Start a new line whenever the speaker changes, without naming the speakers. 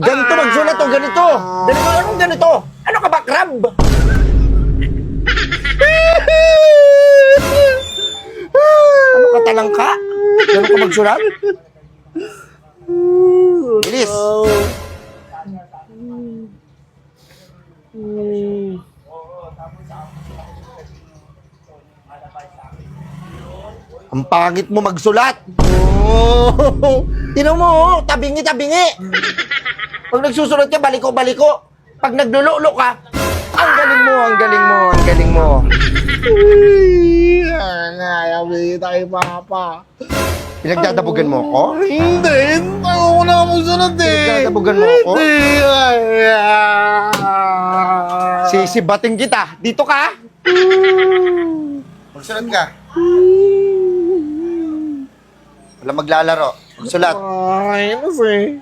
Ganito magsulat o ganito. Ganito, anong ganito? Ano ka ba, crab? ano ka talangka? Ganun ka magsulat? Bilis. Ang pangit mo magsulat. Oh. Tinan mo, oh, tabingi-tabingi. Pag nagsusulat ka, baliko-baliko. Pag naglululo ka, ang galing mo, ang galing mo, ang galing mo.
Ayaw tayo, Papa.
Pinagdadabugan mo ko?
Hindi, ayaw ko na magsunod eh.
Pinagdadabugan mo ako?
Hindi, ay,
Sisibating kita. Dito ka. Magsulat ka. Maglalaro. Magsulat.
Ay, ano eh.